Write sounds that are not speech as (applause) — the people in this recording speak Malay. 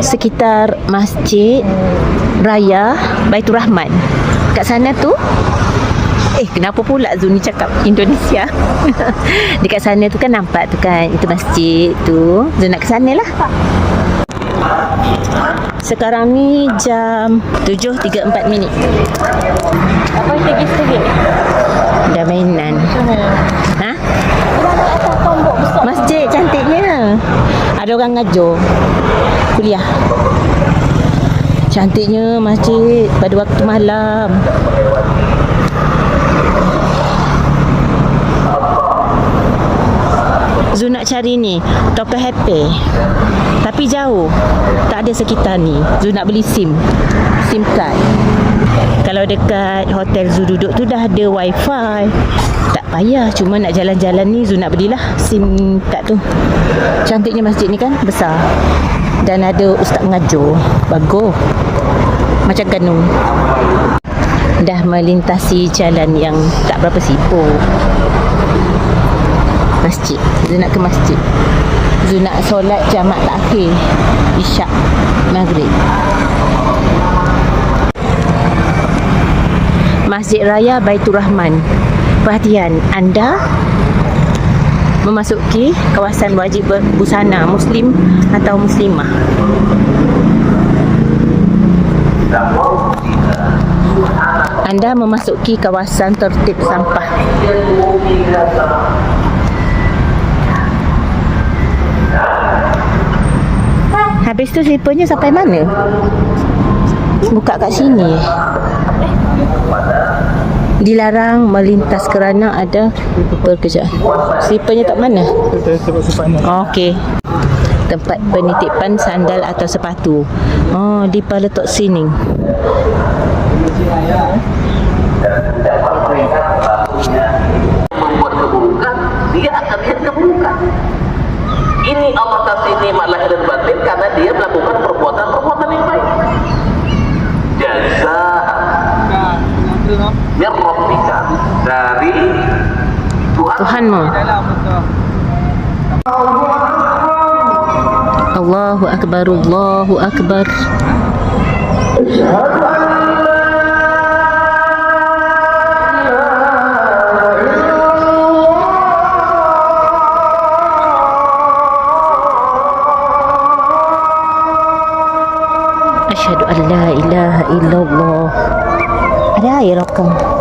sekitar Masjid Raya Baitur Rahman. Kat sana tu Eh, kenapa pula Zul ni cakap Indonesia? (laughs) Dekat sana tu kan nampak tu kan, itu masjid tu. Zul nak ke sana lah. Sekarang ni jam 7.34 minit. Apa yang tinggi sikit? Dah mainan. Ha? Tombok besar. Masjid cantiknya. Ada orang ngajar. Kuliah. Cantiknya masjid pada waktu malam. Zul nak cari ni Toko Happy. Tapi jauh. Tak ada sekitar ni. Zul nak beli SIM. SIM card Kalau dekat hotel Zul duduk tu dah ada wifi Tak payah Cuma nak jalan-jalan ni Zul nak belilah SIM card tu Cantiknya masjid ni kan Besar Dan ada ustaz ngajar Bagus Macam ganung Dah melintasi jalan yang tak berapa sibuk masjid. Zul nak ke masjid. Zul nak solat jamak terakhir. Isyak maghrib. Masjid Raya Baitur Rahman. Perhatian, anda memasuki kawasan wajib busana muslim atau muslimah. Anda memasuki kawasan tertib sampah. Habis tu slipernya sampai mana? Buka kat sini. Dilarang melintas kerana ada pekerjaan. Slipernya tak mana? Okey. Tempat penitipan sandal atau sepatu. Oh, di Paletok sini. membuat keburukan, dia akan lihat keburukan. Ini Allah kasih nikmat lahir dan الله أكبر الله أكبر أشهد أن لا إله إلا الله. لا يرقم.